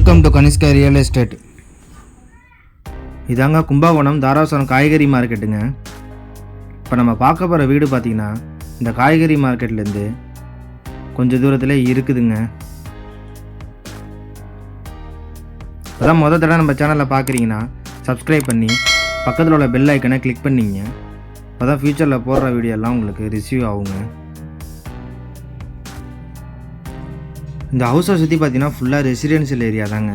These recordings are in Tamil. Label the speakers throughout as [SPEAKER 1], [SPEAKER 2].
[SPEAKER 1] Welcome to Kanishka real estate இதாங்க கும்பகோணம் தாராசுரம் காய்கறி மார்க்கெட்டுங்க. இப்போ நம்ம பார்க்க போகிற வீடு பார்த்தீங்கன்னா இந்த காய்கறி மார்க்கெட்லேருந்து கொஞ்சம் தூரத்தில் இருக்குதுங்க. அதான் முத தடவை நம்ம சேனலில் பார்க்குறீங்கன்னா சப்ஸ்கிரைப் பண்ணி பக்கத்தில் உள்ள பெல் ஐக்கனை கிளிக் பண்ணிங்க. அப்போ தான் ஃப்யூச்சரில் போடுற வீடியோ எல்லாம் உங்களுக்கு ரிசீவ் ஆகுங்க. இந்த ஹவுஸை சுற்றி பார்த்தீங்கன்னா ஃபுல்லாக ரெசிடென்ஷியல் ஏரியா தாங்க.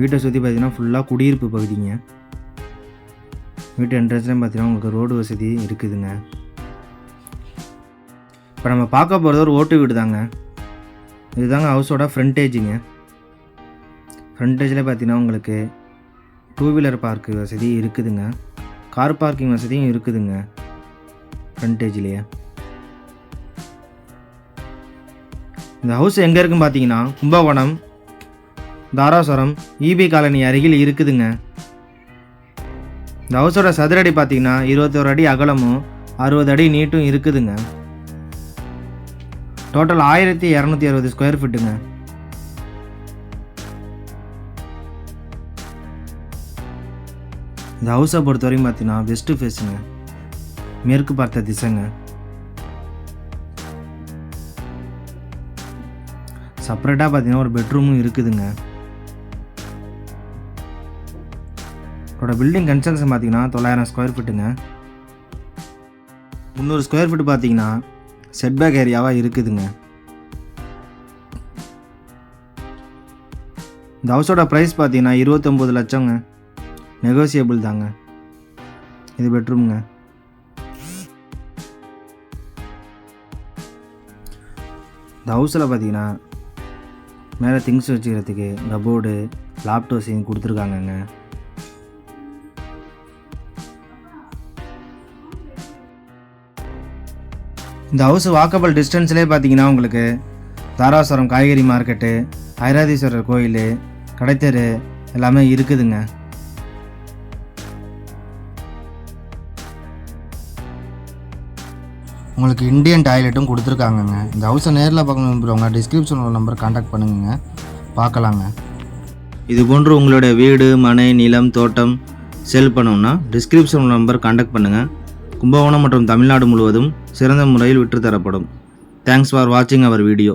[SPEAKER 1] வீட்டை சுற்றி பார்த்தீங்கன்னா ஃபுல்லாக குடியிருப்பு பகுதிங்க. வீட்டு என்ட்ரன்ஸ்லேயும் பார்த்தீங்கன்னா உங்களுக்கு ரோடு வசதி இருக்குதுங்க. இப்போ நம்ம பார்க்க போகிறது ஒரு ஓட்டு வீடு தாங்க. இதுதாங்க ஹவுஸோட ஃப்ரண்டேஜுங்க ஃப்ரண்டேஜில் பார்த்தீங்கன்னா உங்களுக்கு டூ வீலர் பார்க்கு வசதி இருக்குதுங்க. கார் பார்க்கிங் வசதியும் இருக்குதுங்க. ஃப்ரண்டேஜ்லேயே இந்த ஹவுஸ் எங்கே இருக்குன்னு பார்த்தீங்கன்னா கும்பகோணம் தாராசுரம் இபி காலனி அருகில் இருக்குதுங்க. இந்த ஹவுஸோட சதுரடி பார்த்தீங்கன்னா இருபத்தோரு அடி அகலமும் அறுபது அடி நீட்டும் இருக்குதுங்க. டோட்டல் ஆயிரத்தி இரநூத்தி அறுபது ஸ்கொயர் ஃபீட்டுங்க இந்த ஹவுஸை பொறுத்த வரைக்கும் பார்த்தீங்கன்னா வெஸ்ட்டு ஃபேஸுங்க மேற்கு பார்த்த திசைங்க. செப்பரேட்டாக பார்த்தீங்கன்னா ஒரு பெட்ரூமும் இருக்குதுங்க. இதோட பில்டிங் கன்ஸ்ட்ரக்ஷன் பார்த்தீங்கன்னா தொள்ளாயிரம் ஸ்கொயர் ஃபீட்டுங்க முந்நூறு ஸ்கொயர் ஃபீட் பார்த்தீங்கன்னா செட்பேக் ஏரியாவாக இருக்குதுங்க. இந்த ஹவுஸோட ப்ரைஸ் பார்த்தீங்கன்னா இருபத்தொம்போது லட்சங்க நெகோசியபிள் தாங்க. இது பெட்ரூம்ங்க இந்த ஹவுஸில் பார்த்தீங்கன்னா மேலே திங்ஸ் வச்சுக்கிறதுக்கு கபோர்டு லேப்டாப் செய்து கொடுத்துருக்காங்கங்க. இந்த ஹவுஸ் வாக்கபிள் டிஸ்டன்ஸ்லேயே பார்த்தீங்கன்னா உங்களுக்கு தாராசுரம் காய்கறி மார்க்கெட்டு ஐராதீஸ்வரர் கோயில் கடைத்தெரு எல்லாமே இருக்குதுங்க. உங்களுக்கு இந்தியன் டாய்லெட்டும் கொடுத்துருக்காங்கங்க. இந்த ஹவுஸை நேரில் பார்க்கணும் விரும்புகிறவங்க டிஸ்கிரிப்ஷனில் நம்பர் காண்டாக்ட் பண்ணுங்க. பார்க்கலாங்க. இது போன்று உங்களுடைய வீடு மனை நிலம் தோட்டம் செல் பண்ணணும்னா டிஸ்கிரிப்ஷன் நம்பர் காண்டாக்ட் பண்ணுங்கள் கும்பகோணம் மற்றும் தமிழ்நாடு முழுவதும் சிறந்த முறையில் விற்றுத்தரப்படும். தேங்க்ஸ் ஃபார் வாட்சிங் அவர் வீடியோ